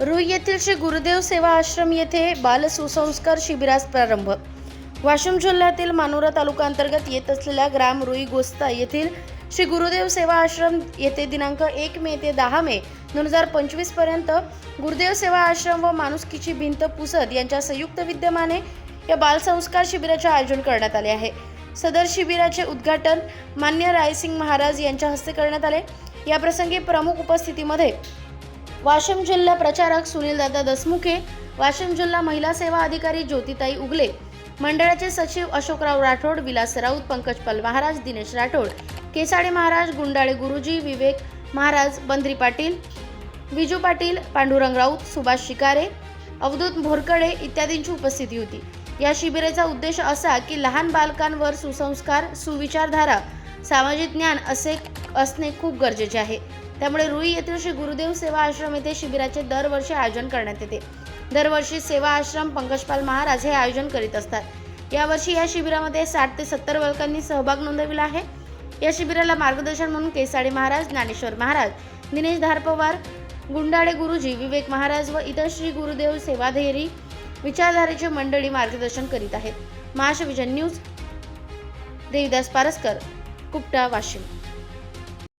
रुई येथील श्री गुरुदेव सेवा आश्रम येथे बाल सुसंस्कार शिबिरास प्रारंभ. वाशिम जिल्ह्यातील मानोरा तालुका अंतर्गत येत असलेल्या ग्राम रुई गोस्ता येथील श्री गुरुदेव सेवा आश्रम येथे दिनांक एक मे ते दहा मे दोन हजार पंचवीसपर्यंत गुरुदेव सेवा आश्रम व माणुसकीची भिंत पुसद यांच्या संयुक्त विद्यमाने या बालसंस्कार शिबिराचे आयोजन करण्यात आले आहे. सदर शिबिराचे उद्घाटन मान्य रायसिंग महाराज यांच्या हस्ते करण्यात आले. या प्रसंगी प्रमुख उपस्थितीमध्ये वाशिम जिल्हा प्रचारक सुनीलदादा दसमुखे वाशिम जिल्हा महिला सेवा अधिकारी ज्योतिताई उगले मंडळाचे सचिव अशोकराव राठोड विलास राऊत पंकज पल महाराज दिनेश राठोड केसाडे महाराज गुंडाळे गुरुजी विवेक महाराज बंद्री पाटील विजू पाटील पांडुरंग राऊत सुभाष शिकारे अवधूत भोरकडे इत्यादींची उपस्थिती होती. या शिबिराचा उद्देश असा की लहान बालकांवर सुसंस्कार सुविचारधारा सामाजिक ज्ञान असे असणे खूप गरजेचे आहे. त्यामुळे रुई येथील श्री गुरुदेव सेवा आश्रम येथे शिबिराचे दरवर्षी आयोजन करण्यात येते. दरवर्षी सेवा आश्रम पंकजपाल महाराज हे आयोजन करीत असतात. यावर्षी या शिबिरामध्ये साठ ते सत्तर बालकांनी सहभाग नोंदविला आहे. या शिबिराला मार्गदर्शन म्हणून केसाडे महाराज ज्ञानेश्वर महाराज दिनेश धारपवार गुंडाळे गुरुजी विवेक महाराज व इतर श्री गुरुदेव सेवाधेरी विचारधारेची मंडळी मार्गदर्शन करीत आहेत. महाशिविजन न्यूज देवीदास पारसकर कुपटा वाशिम.